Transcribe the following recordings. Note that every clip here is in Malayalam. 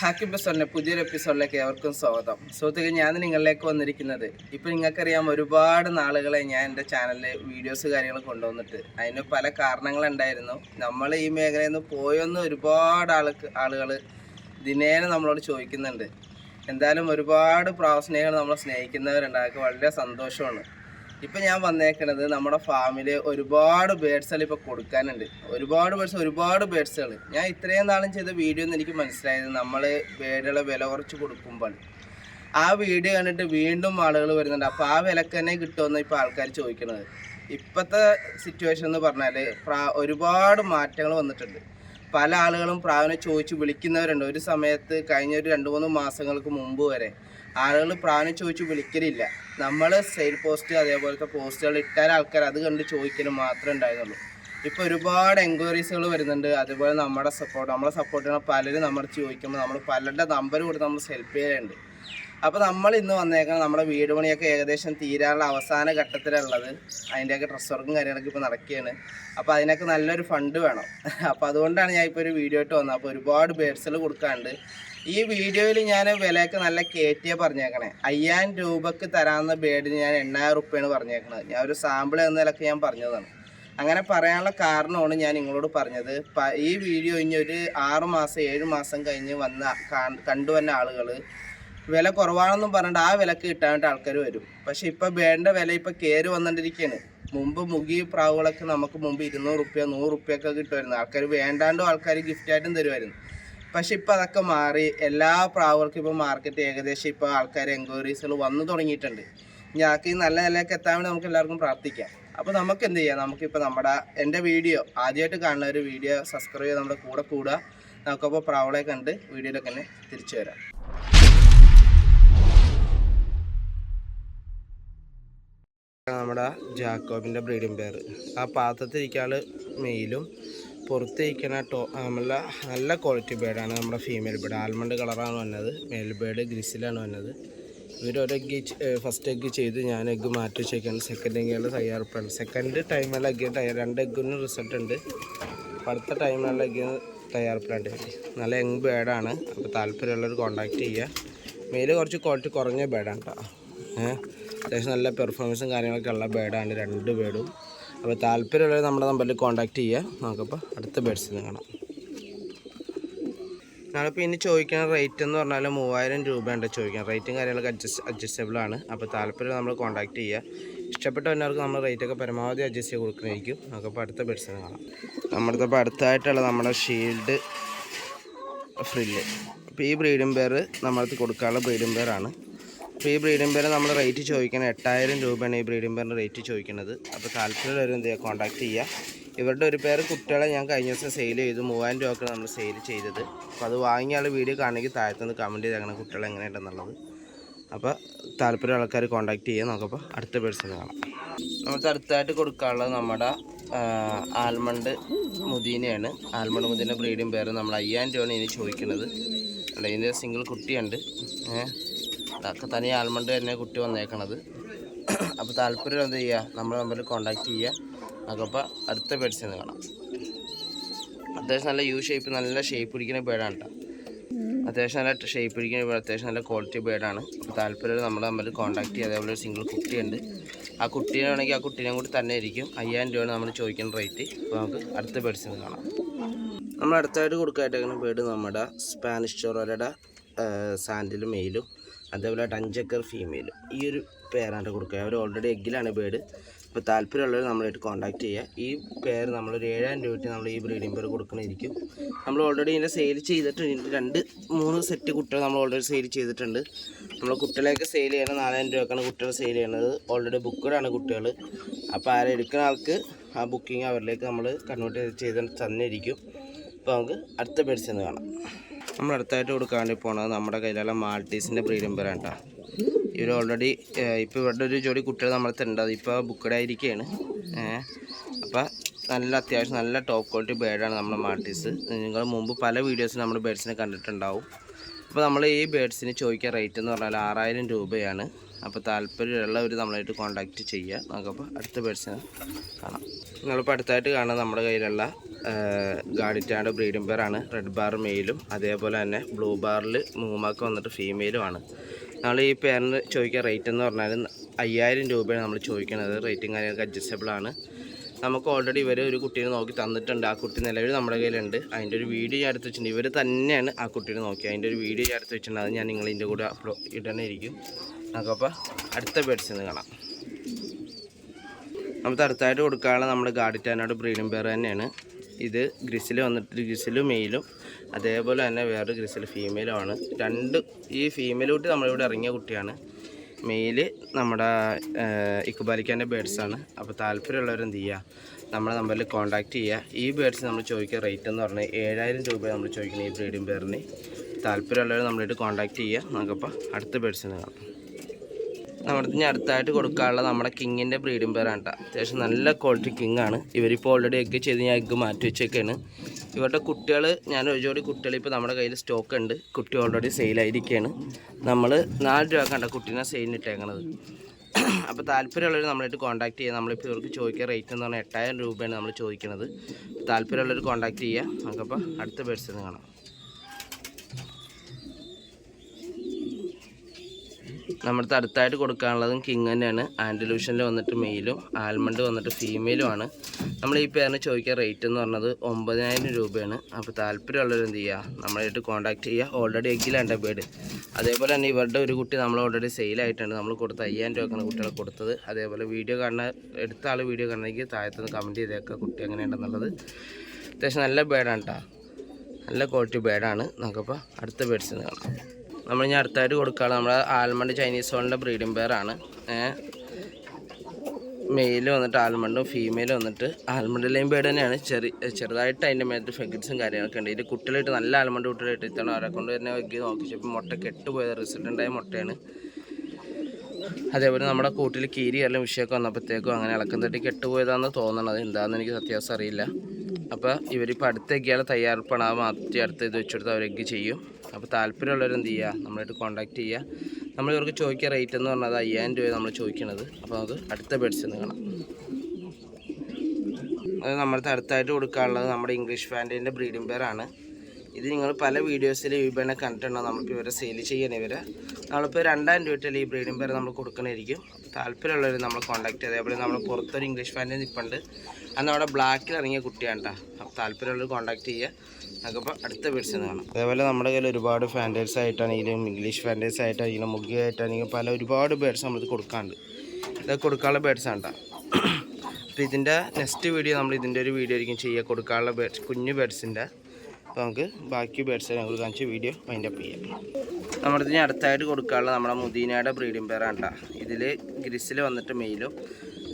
ഹാക്കി ബസറിന്റെ പുതിയൊരു എപ്പിസോഡിലേക്ക് ഏവർക്കും സ്വാഗതം. സുഹൃത്തുക്കൾ ഞാൻ നിങ്ങളിലേക്ക് വന്നിരിക്കുന്നത് ഇപ്പോൾ നിങ്ങൾക്കറിയാം ഒരുപാട് നാളുകളെ ഞാൻ എന്റെ ചാനലിൽ വീഡിയോസ് കാര്യങ്ങൾ കൊണ്ടുവന്നിട്ട്. അതിന് പല കാരണങ്ങളുണ്ടായിരുന്നു. നമ്മൾ ഈ മേഖലയിൽ നിന്ന് പോയെന്ന് ഒരുപാട് ആൾക്ക് ആളുകൾ ദിനേന നമ്മളോട് ചോദിക്കുന്നുണ്ട്. എന്തായാലും ഒരുപാട് പ്രാവസ്നേഹികൾ നമ്മളെ സ്നേഹിക്കുന്നവരുണ്ട്. അതൊക്കെ വളരെ സന്തോഷമാണ്. ഇപ്പം ഞാൻ വന്നേക്കണത് നമ്മുടെ ഫാമിൽ ഒരുപാട് ബേഡ്സുകൾ ഇപ്പോൾ കൊടുക്കാനുണ്ട്. ഒരുപാട് ബേഡ്സ് ഒരുപാട് ബേഡ്സുകൾ ഞാൻ ഇത്രയും നാളും ചെയ്ത വീഡിയോ എന്ന് എനിക്ക് മനസ്സിലായത് നമ്മൾ ബേഡുകളെ വില കുറച്ച് കൊടുക്കുമ്പോൾ ആ വീഡിയോ കണ്ടിട്ട് വീണ്ടും ആളുകൾ വരുന്നുണ്ട്. അപ്പോൾ ആ വിലക്ക് തന്നെ കിട്ടുമെന്ന് ഇപ്പോൾ ആൾക്കാർ ചോദിക്കുന്നത് ഇപ്പോഴത്തെ സിറ്റുവേഷൻ എന്ന് പറഞ്ഞാൽ പ്രാ ഒരുപാട് മാറ്റങ്ങൾ വന്നിട്ടുണ്ട്. പല ആളുകളും പ്രാവിനെ ചോദിച്ച് വിളിക്കുന്നവരുണ്ട്. ഒരു സമയത്ത് കഴിഞ്ഞ ഒരു രണ്ട് മൂന്ന് മാസങ്ങൾക്ക് മുമ്പ് വരെ ആളുകൾ പ്രാവിനെ ചോദിച്ച് വിളിക്കലില്ല. നമ്മൾ സെയിൽ പോസ്റ്റ് അതേപോലത്തെ പോസ്റ്റുകൾ ഇട്ടാൽ ആൾക്കാർ അത് കണ്ട് ചോദിക്കലും മാത്രമേ ഉണ്ടായിരുന്നുള്ളൂ. ഇപ്പോൾ ഒരുപാട് എൻക്വയറീസുകൾ വരുന്നുണ്ട്. അതുപോലെ നമ്മുടെ സപ്പോർട്ട് നമ്മളെ സപ്പോർട്ട് ചെയ്യുന്ന പലരും നമ്മുടെ ചോദിക്കുമ്പോൾ നമ്മൾ പലരുടെ നമ്പർ കൊടുത്ത് നമ്മൾ ഹെൽപ്പ് ചെയ്യാറുണ്ട് അപ്പോൾ നമ്മൾ ഇന്ന് വന്നേക്കുന്നത് നമ്മുടെ വീട് പണിയൊക്കെ ഏകദേശം തീരാനുള്ള അവസാന ഘട്ടത്തിലുള്ളത്. അതിന്റെയൊക്കെ ഡ്രസ് വർക്കും കാര്യങ്ങളൊക്കെ ഇപ്പോൾ നടക്കുകയാണ്. അപ്പോൾ അതിനൊക്കെ നല്ലൊരു ഫണ്ട് വേണം. അപ്പോൾ അതുകൊണ്ടാണ് ഞാൻ ഇപ്പോൾ ഒരു വീഡിയോ ഇട്ട് വന്നത്. അപ്പോൾ ഒരുപാട് ബേഡ്സുകൾ കൊടുക്കാണ്ട് ഈ വീഡിയോയിൽ ഞാൻ വിലയൊക്കെ നല്ല കയറ്റിയ പറഞ്ഞേക്കണേ. അയ്യായിരം രൂപക്ക് തരാവുന്ന ബേഡിന് ഞാൻ എണ്ണായിരം റുപ്യാണ് പറഞ്ഞേക്കണത്. ഞാൻ ഒരു സാമ്പിൾ എന്ന നിലയ്ക്ക് ഞാൻ പറഞ്ഞതാണ്. അങ്ങനെ പറയാനുള്ള കാരണമാണ് ഞാൻ നിങ്ങളോട് പറഞ്ഞത്. ഈ വീഡിയോ ഇനി ഒരു ആറ് മാസം ഏഴ് മാസം കഴിഞ്ഞ് വന്ന കണ്ടുവന്ന ആളുകൾ വില കുറവാണെന്നും പറഞ്ഞിട്ട് ആ വിലക്ക് കിട്ടാനായിട്ട് ആൾക്കാർ വരും. പക്ഷേ ഇപ്പോൾ വേണ്ട വില ഇപ്പോൾ കയറി വന്നിട്ടിരിക്കുകയാണ് മുമ്പ് മുഗി പ്രാവുകളൊക്കെ നമുക്ക് മുമ്പ് ഇരുന്നൂറ് റുപ്യ നൂറ് റുപ്യ കിട്ടുമായിരുന്നു. ആൾക്കാർ വേണ്ടാണ്ടും ആൾക്കാർ ഗിഫ്റ്റായിട്ടും തരുമായിരുന്നു. പക്ഷെ ഇപ്പൊ അതൊക്കെ മാറി. എല്ലാ പ്രാവർക്കും ഇപ്പൊ മാർക്കറ്റ് ഏകദേശം ഇപ്പൊ ആൾക്കാർ എൻക്വയറീസുകൾ വന്നു തുടങ്ങിയിട്ടുണ്ട്. ഞങ്ങൾക്ക് ഈ നല്ല നിലയ്ക്ക് എത്താൻ വേണ്ടി നമുക്ക് എല്ലാവർക്കും പ്രാർത്ഥിക്കാം. അപ്പോൾ നമുക്ക് എന്ത് ചെയ്യാം? നമുക്കിപ്പോൾ നമ്മുടെ എന്റെ വീഡിയോ ആദ്യമായിട്ട് കാണുന്ന ഒരു വീഡിയോ സബ്സ്ക്രൈബ് ചെയ്ത് നമ്മുടെ കൂടെ കൂടുക. നമുക്കപ്പോൾ പ്രാവളെ കണ്ട് വീഡിയോയിലൊക്കെ തന്നെ തിരിച്ചു വരാം. നമ്മുടെ ജാക്കോബിന്റെ ബ്രീഡിംഗ് പെയർ ആ പാത്രത്തിരിക്കാൾ മെയിലും പുറത്തിരിക്കുന്ന ടോ നല്ല നല്ല ക്വാളിറ്റി ബേഡാണ് നമ്മുടെ ഫീമെയിൽ ബേഡ് ആൽമണ്ട് കളറാണ് വന്നത്. മെയിൽ ബേഡ് ഗ്രിസിലാണ് വന്നത്. ഇവരൊരു എഗ് ഫസ്റ്റ് എഗ്ഗ് ചെയ്ത് ഞാൻ എഗ്ഗ് മാറ്റി വെച്ചേക്കാണ്. സെക്കൻഡ് എഗ്ഗുകൾ തയ്യാറെടുപ്പാണ് സെക്കൻഡ് ടൈമിലുള്ള എഗ്ഗ് രണ്ട് എഗ്ഗിന് റിസൾട്ട് ഉണ്ട്. അടുത്ത ടൈമിലുള്ള എഗ്ഗ് തയ്യാറെടുപ്പിലുണ്ട് നല്ല യങ് ബേഡാണ് അപ്പോൾ താല്പര്യമുള്ളവർ കോണ്ടാക്ട് ചെയ്യുക മെയിൽ കുറച്ച് ക്വാളിറ്റി കുറഞ്ഞ ബേഡാണ് കേട്ടോ ഏഹ് അത്യാവശ്യം നല്ല പെർഫോമൻസും കാര്യങ്ങളൊക്കെ ഉള്ള ബേഡാണ് രണ്ട് ബേഡും അപ്പോൾ താല്പര്യമുള്ളവർ നമ്മുടെ നമ്പറിൽ കോൺടാക്റ്റ് ചെയ്യുക. നമുക്കപ്പോൾ അടുത്ത ബേഡ്സിൽ കാണാം. ഞങ്ങളിപ്പോൾ ഇനി ചോദിക്കുന്ന റേറ്റ് എന്ന് പറഞ്ഞാൽ മൂവായിരം രൂപയുണ്ട് ചോദിക്കാൻ. റേറ്റും കാര്യങ്ങളൊക്കെ അഡ്ജസ്റ്റ് അഡ്ജസ്റ്റബിൾ ആണ്. അപ്പോൾ താല്പര്യം നമ്മൾ കോൺടാക്ട് ചെയ്യുക. ഇഷ്ടപ്പെട്ടവർക്ക് നമ്മൾ റേറ്റൊക്കെ പരമാവധി അഡ്ജസ്റ്റ് ചെയ്ത് കൊടുക്കുന്നതായിരിക്കും. നമുക്കപ്പോൾ അടുത്ത ബെഡ്സിന് കാണാം. നമ്മുടെ ഇപ്പോൾ അടുത്തായിട്ടുള്ള നമ്മുടെ ഷീൽഡ് ഫ്രില്ല് അപ്പോൾ ഈ ബ്രീഡിംഗ് പേർ നമ്മളടുത്ത് കൊടുക്കാനുള്ള ബ്രീഡിംഗ് പെയറാണ് അപ്പോൾ ഈ ബ്രീഡിംഗ് പേര് നമ്മൾ റേറ്റ് ചോദിക്കുന്നത് എട്ടായിരം രൂപയാണ് ഈ ബ്രീഡിംഗ് പേരിന് റേറ്റ് ചോദിക്കുന്നത് അപ്പോൾ താല്പര്യമുള്ളവർ എന്ത് ചെയ്യുക കോൺടാക്ട് ചെയ്യുക ഇവരുടെ ഒരു പേര് കുട്ടികളെ ഞാൻ കഴിഞ്ഞ ദിവസം സെയിൽ ചെയ്തു. മൂവായിരം രൂപക്കാണ് നമ്മൾ സെയിൽ ചെയ്തത്. അപ്പോൾ അത് വാങ്ങിയ ആൾ വീഡിയോ കാണണമെങ്കിൽ താഴത്തുനിന്ന് കമന്റ് ചെയ്തേക്കണം കുട്ടികൾ എങ്ങനെയുണ്ടെന്നുള്ളത് അപ്പോൾ താല്പര്യം ആൾക്കാർ കോൺടാക്ട് ചെയ്യുക നമുക്കപ്പോൾ അടുത്ത പേഴ്സൺ കാണാം. നമുക്ക് അടുത്തായിട്ട് കൊടുക്കാനുള്ളത് നമ്മുടെ ആൽമണ്ട് മുദീനയാണ്. ആൽമണ്ട് മുദീന ബ്രീഡിംഗ് പേര് നമ്മൾ അയ്യായിരം രൂപയാണ് ഇനി ചോദിക്കുന്നത് അല്ല ഇതിന്റെ സിംഗിൾ കുട്ടിയുണ്ട്. ഏഹ് തനി ആൽമണ്ട് തന്നെ കുട്ടി വന്നേക്കണത്. അപ്പോൾ താല്പര്യം എന്ത് ചെയ്യുക നമ്മൾ നമ്പറിൽ കോണ്ടാക്ട് ചെയ്യുക നമുക്കപ്പോൾ അടുത്ത പേഴ്സിൽ കാണാം. അത്യാവശ്യം നല്ല യു ഷേപ്പ് നല്ല ഷേപ്പ് പിടിക്കുന്ന ബേഡാണ് കേട്ടോ അത്യാവശ്യം നല്ല ഷേപ്പ് പിടിക്കുന്ന ബേഡ് അത്യാവശ്യം നല്ല ക്വാളിറ്റി ബേഡാണ് അപ്പോൾ താല്പര്യം നമ്മൾ തമ്മിൽ കോൺടാക്ട് ചെയ്യുക അതേപോലെ ഒരു സിംഗിൾ കുട്ടിയുണ്ട് ആ കുട്ടീനെ വേണമെങ്കിൽ ആ കുട്ടീനെ കൂടി തന്നെ ഇരിക്കും അയ്യായിരം രൂപയാണ് നമ്മൾ ചോദിക്കുന്ന റേറ്റ് അപ്പോൾ നമുക്ക് അടുത്ത ബേഡ്സിൽ കാണാം. നമ്മൾ അടുത്തായിട്ട് കൊടുക്കായിട്ടേക്കുന്ന ബേഡ് നമ്മുടെ സ്പാനിഷ് ചോറോലയുടെ സാൻഡിലും മെയിലും അതേപോലെ ടഞ്ചക്കർ ഫീമെയിലും ഈ ഒരു പേരാണ് കൊടുക്കുക. അവർ ഓൾറെഡി എഗ്ഗിലാണ് ബേഡ് അപ്പോൾ താല്പര്യമുള്ളവർ നമ്മളായിട്ട് കോൺടാക്ട് ചെയ്യുക. ഈ പേര് നമ്മളൊരു ഏഴായിരം രൂപയ്ക്ക് നമ്മൾ ഈ ബ്രീഡിംഗ് പേര് കൊടുക്കണമായിരിക്കും നമ്മൾ ഓൾറെഡി ഇതിന്റെ സെയിൽ ചെയ്തിട്ടുണ്ട്. രണ്ട് മൂന്ന് സെറ്റ് കുട്ടികൾ നമ്മൾ ഓൾറെഡി സെയിൽ ചെയ്തിട്ടുണ്ട്. നമ്മൾ കുട്ടികളെയൊക്കെ സെയിൽ ചെയ്യണത് നാലായിരം രൂപക്കാണ് കുട്ടികൾ സെയിൽ ചെയ്യണത് ഓൾറെഡി ബുക്കഡാണ് കുട്ടികൾ അപ്പോൾ ആരെ എടുക്കുന്ന ആൾക്ക് ആ ബുക്കിംഗ് അവരിലേക്ക് നമ്മൾ കൺവേർട്ട് ചെയ്ത് തന്നിരിക്കും. അപ്പോൾ നമുക്ക് അടുത്ത നിന്ന് കാണാം. നമ്മൾ അടുത്തായിട്ട് കൊടുക്കാൻ വേണ്ടി പോണത് നമ്മുടെ കയ്യിലുള്ള മാൾട്ടീസിന്റെ ബ്രീഡിംഗ് പേരാണ് കേട്ടോ ഇവർ ഓൾറെഡി ഇപ്പോൾ ഇവരുടെ ഒരു ജോഡി കുട്ടികൾ നമ്മളത്തെ ഉണ്ട് അതിപ്പോൾ ബുക്കഡ് ആയിരിക്കുകയാണ് അപ്പോൾ നല്ല അത്യാവശ്യം നല്ല ടോപ്പ് ക്വാളിറ്റി ബേഡാണ് നമ്മുടെ മാൾട്ടീസ്. നിങ്ങൾ മുമ്പ് പല വീഡിയോസിൽ നമ്മൾ ബേഡ്സിനെ കണ്ടിട്ടുണ്ടാവും. അപ്പോൾ നമ്മൾ ഈ ബേഡ്സിന് ചോദിക്കുക റേറ്റ് എന്ന് പറഞ്ഞാൽ ആറായിരം രൂപയാണ്. അപ്പോൾ താല്പര്യമുള്ളവർ നമ്മളായിട്ട് കോൺടാക്റ്റ് ചെയ്യുക നമുക്കപ്പോൾ അടുത്ത ബേഡ്സിനെ കാണാം. നിങ്ങളിപ്പോൾ അടുത്തായിട്ട് കാണാം നമ്മുടെ കയ്യിലുള്ള ഗാഡിറ്റാന്റെ ബ്രീഡിംഗ് പെയറാണ് റെഡ് ബാർ മെയിലും അതേപോലെ തന്നെ ബ്ലൂ ബാറിൽ മൂമാക്ക് വന്നിട്ട് ഫീമെയിലുമാണ്. നമ്മൾ ഈ പേരിന് ചോദിക്കുക റേറ്റ് എന്ന് പറഞ്ഞാൽ അയ്യായിരം രൂപയാണ് നമ്മൾ ചോദിക്കുന്നത് റേറ്റും കാര്യങ്ങളൊക്കെ അഡ്ജസ്റ്റബിൾ ആണ്. നമുക്ക് ഓൾറെഡി ഇവർ ഒരു കുട്ടീനെ നോക്കി തന്നിട്ടുണ്ട്. ആ കുട്ടി നിലവിൽ നമ്മുടെ കയ്യിലുണ്ട്. അതിന്റെ ഒരു വീഡിയോ ഞാൻ എടുത്ത് വെച്ചിട്ടുണ്ട്. ഇവർ തന്നെയാണ് ആ കുട്ടീനെ നോക്കി അതിന്റെ ഒരു വീഡിയോ ഞാൻ എടുത്ത് വെച്ചിട്ടുണ്ട്. അത് ഞാൻ നിങ്ങൾ ഇതിന്റെ കൂടെ അപ്ലോ ഇടണേരിക്കും നമുക്കപ്പോൾ അടുത്ത ബേഡ്സിൽ നിന്ന് കാണാം. നമുക്ക് അടുത്തായിട്ട് കൊടുക്കാനുള്ള നമ്മുടെ ഗാഡിറ്റാനോട് ബ്രീഡിംഗ് പെയർ തന്നെയാണ്. ഇത് ഗ്രിസിൽ വന്നിട്ട് ഗ്രിസിലും മെയിലും അതേപോലെ തന്നെ വേറൊരു ഗ്രിസിൽ ഫീമെയിലും ആണ് രണ്ട് ഈ ഫീമെയിൽ കുട്ടി നമ്മളിവിടെ ഇറങ്ങിയ കുട്ടിയാണ്. മെയിൽ നമ്മുടെ ഇക്കുബാലിക്കാന്റെ ബേഡ്സാണ്. അപ്പോൾ താല്പര്യമുള്ളവർ എന്ത് ചെയ്യുക നമ്മളെ നമ്പറിൽ കോൺടാക്റ്റ് ചെയ്യുക ഈ ബേഡ്സ് നമ്മൾ ചോദിക്കുക റേറ്റ് എന്ന് പറഞ്ഞാൽ ഏഴായിരം രൂപ നമ്മൾ ചോദിക്കുന്നത് ഈ ബ്രീഡിംഗ് പേറിന് താല്പര്യമുള്ളവർ നമ്മളായിട്ട് കോൺടാക്റ്റ് ചെയ്യുക നമുക്കപ്പോൾ അടുത്ത ബേഡ്സിന് കാണാം. നമ്മുടെ ഇനി അടുത്തായിട്ട് കൊടുക്കാനുള്ള നമ്മുടെ കിങ്ങിന്റെ ബ്രീഡിംഗ് പേരാണ് കേട്ടോ അത്യാവശ്യം നല്ല ക്വാളിറ്റി കിങ് ആണ്. ഇവരിപ്പോൾ ഓൾറെഡി എഗ്ഗ് ചെയ്ത് ഞാൻ എഗ്ഗ് മാറ്റി വെച്ചേക്കാണ്. ഇവരുടെ കുട്ടികൾ ഞാൻ ഒരു ജോഡി കുട്ടികൾ ഇപ്പോൾ നമ്മുടെ കയ്യിൽ സ്റ്റോക്ക് ഉണ്ട്. കുട്ടി ഓൾറെഡി സെയിലായിരിക്കുകയാണ് നമ്മൾ നാല് രൂപ കണ്ട കുട്ടീനെ സെയിലിനിട്ടേക്കണത് അപ്പോൾ താല്പര്യമുള്ളവർ നമ്മളായിട്ട് കോൺടാക്ട് ചെയ്യുക നമ്മളിപ്പോൾ ഇവർക്ക് ചോദിക്കുക റേറ്റ് എന്ന് പറഞ്ഞാൽ എട്ടായിരം രൂപയാണ് നമ്മൾ ചോദിക്കുന്നത് താല്പര്യമുള്ളവർ കോൺടാക്ട് ചെയ്യുക നമുക്കപ്പോൾ അടുത്ത പേഴ്സൺ കാണാം. നമ്മുടെ അടുത്തായിട്ട് കൊടുക്കാനുള്ളതും കിങ് തന്നെയാണ്. ആൻഡലൂഷനിൽ വന്നിട്ട് മെയിലും ആൽമണ്ട് വന്നിട്ട് ഫീമെയിലും ആണ്. നമ്മൾ ഈ പേരിന് ചോദിക്കുക റേറ്റ് എന്ന് പറഞ്ഞത് ഒമ്പതിനായിരം രൂപയാണ്. അപ്പോൾ താല്പര്യമുള്ളവർ എന്ത് ചെയ്യുക നമ്മളായിട്ട് കോൺടാക്ട് ചെയ്യുക ഓൾറെഡി എഗ്ഗിലാണ് ബേഡ് അതേപോലെ തന്നെ ഇവരുടെ ഒരു കുട്ടി നമ്മൾ ഓൾറെഡി സെയിലായിട്ടുണ്ട് നമ്മൾ കൊടുത്ത അയ്യായിരം രൂപക്കാണ് കുട്ടികളെ കൊടുത്തത്. അതേപോലെ വീഡിയോ കാണുന്ന എടുത്ത ആൾ വീഡിയോ കാണണമെങ്കിൽ താഴത്തുനിന്ന് കമന്റ് ചെയ്തേക്കുക കുട്ടി എങ്ങനെയുണ്ടെന്നുള്ളത്. അത്യാവശ്യം നല്ല ബേഡാണ് കേട്ടോ നല്ല ക്വാളിറ്റി ബേഡാണ് നമുക്കപ്പോൾ അടുത്ത ബേഡ്സിന് കാണാം. നമ്മൾ ഇനി അടുത്തായിട്ട് കൊടുക്കാറ് നമ്മുടെ ആൽമണ്ട് ചൈനീസ് ഹോളിന്റെ ബ്രീഡിംഗ് പെയറാണ് മെയിൽ വന്നിട്ട് ആൽമണ്ടും ഫീമെയിൽ വന്നിട്ട് ആൽമണ്ട് ലൈൻ ബേഡ് തന്നെയാണ്. ചെറിയ ചെറുതായിട്ട് അതിന്റെ മേലത്ത് ഫെഗറ്റ്സും കാര്യങ്ങളൊക്കെ ഉണ്ട്. ഇതിൽ കുട്ടികളായിട്ട് നല്ല ആൽമണ്ട് കുട്ടികളായിട്ട് ഇത്തവണ അവരെ കൊണ്ട് തന്നെ വെക്കി നോക്കി. ഇപ്പം മുട്ട കെട്ടുപോയത് റിസൾട്ടുണ്ടായ മുട്ടയാണ്. അതേപോലെ നമ്മുടെ കൂട്ടിൽ കീരി എല്ലാം വിഷയമൊക്കെ വന്നപ്പോഴത്തേക്കും അങ്ങനെ ഇളക്കം തട്ടി കെട്ടുപോയതാണെന്ന് തോന്നണത്. എന്താണെന്ന് എനിക്ക് സത്യാവസ്ഥ അറിയില്ല. അപ്പോൾ ഇവരിപ്പോൾ അടുത്തേക്കാൾ തയ്യാറെടുപ്പാണ്. ആ മാറ്റി അടുത്ത് ഇത് വെച്ചെടുത്ത് അവരെഗ്ഗ് ചെയ്യും. അപ്പോൾ താല്പര്യമുള്ളവർ എന്ത് ചെയ്യുക? നമ്മളായിട്ട് കോൺടാക്ട് ചെയ്യുക. നമ്മൾ ഇവർക്ക് ചോദിക്കുക റേറ്റ് എന്ന് പറഞ്ഞാൽ അയ്യായിരം രൂപ നമ്മൾ ചോദിക്കണത് അപ്പോൾ നമുക്ക് അടുത്ത ബെഡ്സ് എന്ന് കാണാം. അത് നമ്മുടെ അടുത്തായിട്ട് കൊടുക്കാനുള്ളത് നമ്മുടെ ഇംഗ്ലീഷ് ഫാന്റിന്റെ ബ്രീഡിംഗ് പെയറാണ് ഇത് നിങ്ങൾ പല വീഡിയോസിൽ വിപണി കണ്ടിട്ടുണ്ടോ? നമുക്ക് ഇവരെ സെയിൽ ചെയ്യണേ ഇവരെ. നമ്മളിപ്പോൾ രണ്ടായിരം രൂപയിൽ ഈ ബ്രീഡിംഗ് പേര് നമ്മൾ കൊടുക്കണമായിരിക്കും താല്പര്യമുള്ളവർ നമ്മൾ കോൺടാക്ട് ചെയ്ത് അതേപോലെ നമ്മൾ പുറത്തൊരു ഇംഗ്ലീഷ് ഫാന്റെ നിൽപ്പുണ്ട് അന്ന് അവിടെ ബ്ലാക്കിൽ ഇറങ്ങിയ കുട്ടിയാണ് കേട്ടോ. അപ്പോൾ താല്പര്യമുള്ളവർ കോൺടാക്ട് ചെയ്യുക. അടുത്ത കാണാം. അതേപോലെ നമ്മുടെ കയ്യിൽ ഒരുപാട് ഫാന്റേഴ്സ് ആയിട്ടാണെങ്കിലും ഇംഗ്ലീഷ് ഫാന്റേഴ്സ് ആയിട്ടാണെങ്കിലും മുഖ്യ ആയിട്ടാണെങ്കിലും പല ഒരുപാട് ബേഡ്സ് നമ്മൾ കൊടുക്കാണ്ട്. ഇതൊക്കെ കൊടുക്കാനുള്ള ബേഡ്സ് ആണ് അപ്പോൾ ഇതിന്റെ നെക്സ്റ്റ് വീഡിയോ നമ്മൾ ഇതിന്റെ ഒരു വീഡിയോ ആയിരിക്കും ചെയ്യുക. കൊടുക്കാനുള്ള ബേഡ്സ് കുഞ്ഞു ബേഡ്സിന്റെ അപ്പോൾ നമുക്ക് ബാക്കി ബേഡ്സ് ഞങ്ങൾ കാണിച്ച് വീഡിയോ വൈൻഡപ്പ് ചെയ്യാം. നമ്മുടെ ഇതിന് അടുത്തായിട്ട് കൊടുക്കാനുള്ള നമ്മുടെ മുദീനയുടെ ബ്രീഡിംഗ് പെയറാണ് കേട്ടോ. ഇതിൽ ഗ്രിസിൽ വന്നിട്ട് മെയിലും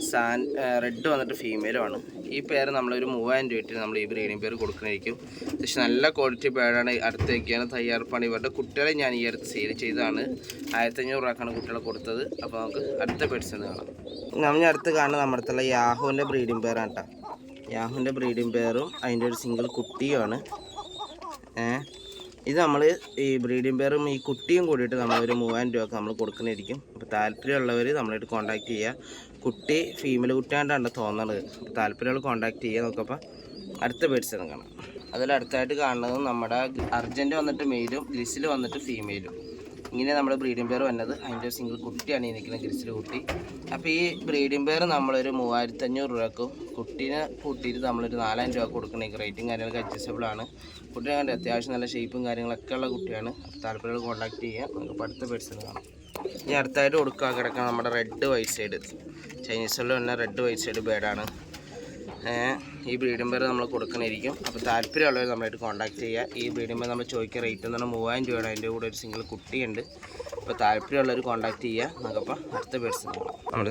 സാൻ റെഡ് വന്നിട്ട് ഫീമെയിലും ആണ് ഈ പേര് നമ്മളൊരു മൂവായിരം രൂപയ്ക്ക് നമ്മൾ ഈ ബ്രീഡിംഗ് പേര് കൊടുക്കുന്നതായിരിക്കും പക്ഷെ നല്ല ക്വാളിറ്റി പേടാണ് അടുത്തേക്കാണ് തയ്യാറെടുപ്പാണ്. ഇവരുടെ കുട്ടികളെ ഞാൻ ഈ അടുത്ത് സെയിൽ ചെയ്തതാണ്. ആയിരത്തഞ്ഞൂറ് രൂപക്കാണ് കുട്ടികളെ കൊടുത്തത്. അപ്പോൾ നമുക്ക് അടുത്ത പേഴ്സ് കാണാം. നമ്മൾ അടുത്ത് കാണുന്നത് നമ്മുടെ യാഹുവിന്റെ ബ്രീഡിംഗ് പെയറാണ് കേട്ടോ. യാഹുവിന്റെ ബ്രീഡിംഗ് പേറും അതിന്റെ ഒരു സിംഗിൾ കുട്ടിയുമാണ്. ഏഹ് ഇത് നമ്മൾ ഈ ബ്രീഡിംഗ് പെയറും ഈ കുട്ടിയും കൂടിയിട്ട് നമ്മളൊരു മൂവായിരം രൂപയൊക്കെ നമ്മൾ കൊടുക്കുന്നതായിരിക്കും. അപ്പോൾ താല്പര്യമുള്ളവർ നമ്മളായിട്ട് കോൺടാക്ട് ചെയ്യുക കുട്ടി ഫീമെയിൽ കുട്ടിയാണ്ടാണ് തോന്നുന്നത് അപ്പോൾ താല്പര്യമുള്ള കോൺടാക്ട് ചെയ്യുക നോക്കപ്പോൾ അടുത്ത ബേഡ്സ് കാണാം. അതിൽ അടുത്തായിട്ട് കാണുന്നത് നമ്മുടെ അർജന്റ് വന്നിട്ട് മെയിലും ഗ്രിസിൽ വന്നിട്ട് ഫീമെയിലും ഇങ്ങനെ നമ്മുടെ ബ്രീഡിംഗ് പെയർ വന്നത്. അതിന്റെ സിംഗിൾ കുട്ടിയാണ് ഈ നിൽക്കുന്ന ഗ്രിസിൽ കുട്ടി. അപ്പോൾ ഈ ബ്രീഡിംഗ് പെയർ നമ്മളൊരു മൂവായിരത്തി അഞ്ഞൂറ് രൂപക്കും കുട്ടീനെ കൂട്ടിയിട്ട് നമ്മളൊരു നാലായിരം രൂപ കൊടുക്കണമെങ്കിൽ റേറ്റും കാര്യങ്ങളൊക്കെ അഡ്ജസ്റ്റബിൾ ആണ്. കുട്ടിയെ കണ്ട് അത്യാവശ്യം നല്ല ഷേപ്പും കാര്യങ്ങളൊക്കെ ഉള്ള കുട്ടിയാണ്. താല്പര്യമുള്ള കോൺടാക്ട് ചെയ്യുക നമുക്ക് അടുത്ത പേഴ്സൺ കാണാം. ഇനി അടുത്തായിട്ട് കൊടുക്കുക കിടക്കാൻ നമ്മുടെ റെഡ് വൈറ്റ് സൈഡ് ചൈനീസുകളിൽ തന്നെ റെഡ് വൈറ്റ് സൈഡ് ബേഡാണ് ഈ ബ്രീഡിംഗ് പേര് നമ്മൾ കൊടുക്കണമായിരിക്കും അപ്പോൾ താല്പര്യമുള്ളവർ നമ്മളായിട്ട് കോൺടാക്ട് ചെയ്യുക ഈ ബ്രീഡിംഗ് പേര് നമ്മൾ ചോദിക്കുക റേറ്റ് എന്ന് പറഞ്ഞാൽ മൂവായിരം രൂപയാണ് അതിന്റെ കൂടെ ഒരു സിംഗിൾ കുട്ടിയുണ്ട്. അപ്പോൾ താല്പര്യമുള്ളവർ കോൺടാക്ട് ചെയ്യുക നമുക്കപ്പോൾ അടുത്ത പേഴ്സൺ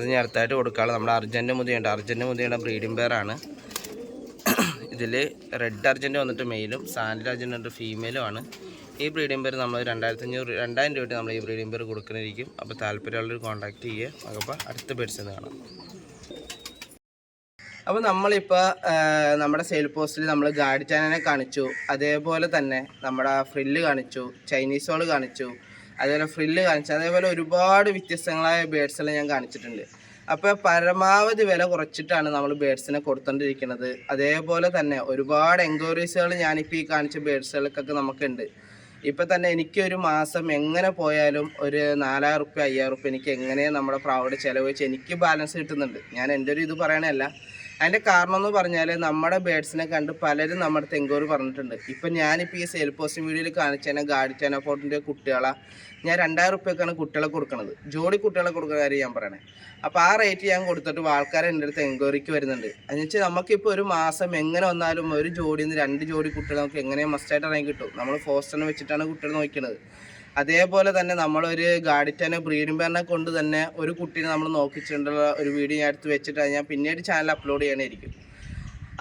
ഇനി അടുത്തായിട്ട് കൊടുക്കാനുള്ള നമ്മുടെ അർജന്റ് മുതിയുണ്ട്. അർജന്റ് മുതിയുടെ ബ്രീഡിംഗ് പേരാണ് ഇതിൽ റെഡ് അർജന്റ് വന്നിട്ട് മെയിലും സാൻഡിൽ അർജന്റ് വന്നിട്ട് ഫീമെയിലും ആണ്. ഈ ബ്രീഡിംഗ് പേര് നമ്മൾ രണ്ടായിരത്തി അഞ്ഞൂറ് രണ്ടായിരം രൂപ നമ്മൾ ഈ ബ്രീഡിംഗ് പേര് കൊടുക്കുന്നതായിരിക്കും അപ്പോൾ താല്പര്യമുള്ളവർ കോൺടാക്ട് ചെയ്യുക നമുക്കപ്പോൾ അടുത്ത പേഴ്സൺ കാണാം അപ്പോൾ നമ്മളിപ്പോൾ നമ്മുടെ സെയിൽ പോസ്റ്റിൽ നമ്മൾ ഗാഡി ചാനലിനെ കാണിച്ചു. അതേപോലെ തന്നെ നമ്മുടെ ഫ്രില്ല് കാണിച്ചു ചൈനീസ് ഹോൾ കാണിച്ചു അതേപോലെ ഫ്രില്ല് കാണിച്ചു അതേപോലെ ഒരുപാട് വ്യത്യസ്തങ്ങളായ ബേഡ്സ് എല്ലാം ഞാൻ കാണിച്ചിട്ടുണ്ട്. അപ്പോൾ പരമാവധി വില കുറച്ചിട്ടാണ് നമ്മൾ ബേഡ്സിനെ കൊടുത്തോണ്ടിരിക്കുന്നത്. അതേപോലെ തന്നെ ഒരുപാട് എൻക്വയറീസുകൾ ഞാനിപ്പോൾ ഈ കാണിച്ച ബേഡ്സുകൾക്കൊക്കെ നമുക്കുണ്ട്. ഇപ്പം തന്നെ എനിക്ക് ഒരു മാസം എങ്ങനെ പോയാലും ഒരു നാലായിരം റുപ്യ അയ്യായിരം റുപ്യ എനിക്ക് എങ്ങനെ നമ്മുടെ പ്രാവോട് ചിലവ് വെച്ച് എനിക്ക് ബാലൻസ് കിട്ടുന്നുണ്ട്. ഞാൻ എന്റെ ഒരു ഇത് പറയണല്ല അതിന്റെ കാരണം എന്ന് പറഞ്ഞാൽ നമ്മുടെ ബേഡ്സിനെ കണ്ട് പലരും നമ്മുടെ തെങ്കോറി പറഞ്ഞിട്ടുണ്ട്. ഇപ്പം ഞാനിപ്പോൾ ഈ സെയിൽ പോസ്റ്റിംഗ് വീഡിയോയിൽ കാണിച്ചാൽ ഗാഡി ഫോട്ടിന്റെ കുട്ടികളെ ഞാൻ രണ്ടായിരം റുപ്യക്കാണ് കുട്ടികളെ കൊടുക്കുന്നത് ജോഡി കുട്ടികളെ കൊടുക്കുന്ന കാര്യം ഞാൻ പറയണേ. അപ്പോൾ ആ റേറ്റ് ഞാൻ കൊടുത്തിട്ട് ആൾക്കാർ എന്റെ അടുത്ത് എൻക്വയറിക്ക് വരുന്നുണ്ട്. എന്ന് വെച്ചാൽ നമുക്കിപ്പോൾ ഒരു മാസം എങ്ങനെ വന്നാലും ഒരു ജോഡിയിൽ നിന്ന് രണ്ട് ജോഡി കുട്ടികൾ നമുക്ക് എങ്ങനെ മസ്റ്റായിട്ട് ഇറങ്ങി കിട്ടും? നമ്മൾ ഫോസ്റ്ററിനെ വെച്ചിട്ടാണ് കുട്ടികൾ നോക്കുന്നത് അതേപോലെ തന്നെ നമ്മളൊരു ഗാഡിറ്റനെ ബ്രീഡിംഗ് പേരിനെ കൊണ്ട് തന്നെ ഒരു കുട്ടീനെ നമ്മൾ നോക്കിച്ചിട്ടുള്ള ഒരു വീഡിയോ ഞാൻ എടുത്ത് വെച്ചിട്ട് ഞാൻ പിന്നീട് ചാനൽ അപ്ലോഡ് ചെയ്യണമായിരിക്കും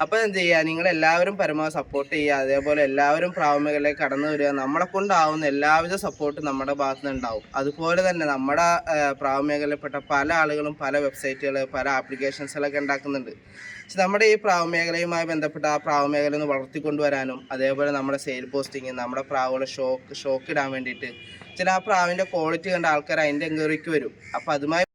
അപ്പോൾ എന്ത് ചെയ്യുക നിങ്ങളെല്ലാവരും പരമാവധി സപ്പോർട്ട് ചെയ്യുക. അതേപോലെ എല്ലാവരും പ്രാവമികളിലേക്ക് കടന്നു വരിക. നമ്മളെ കൊണ്ടാവുന്ന എല്ലാവിധ സപ്പോർട്ടും നമ്മുടെ ഭാഗത്തു നിന്നുണ്ടാവും അതുപോലെ തന്നെ നമ്മുടെ പ്രാവമേഖലയിൽപ്പെട്ട പല ആളുകളും പല വെബ്സൈറ്റുകൾ പല ആപ്ലിക്കേഷൻസുകളൊക്കെ ഉണ്ടാക്കുന്നുണ്ട്. പക്ഷെ നമ്മുടെ ഈ പ്രാവ് മേഖലയുമായി ബന്ധപ്പെട്ട ആ പ്രാവ് മേഖല ഒന്ന് വളർത്തിക്കൊണ്ടുവരാനും അതേപോലെ നമ്മുടെ സെയിൽ പോസ്റ്റിങ് നമ്മുടെ പ്രാവുകളെ ഷോക്ക് ഷോക്ക് ഇടാൻ വേണ്ടിയിട്ട് ചില ആ പ്രാവിന്റെ ക്വാളിറ്റി കണ്ട ആൾക്കാർ അതിന്റെ എൻക്വയറിക്ക് വരും. അപ്പോൾ അതുമായി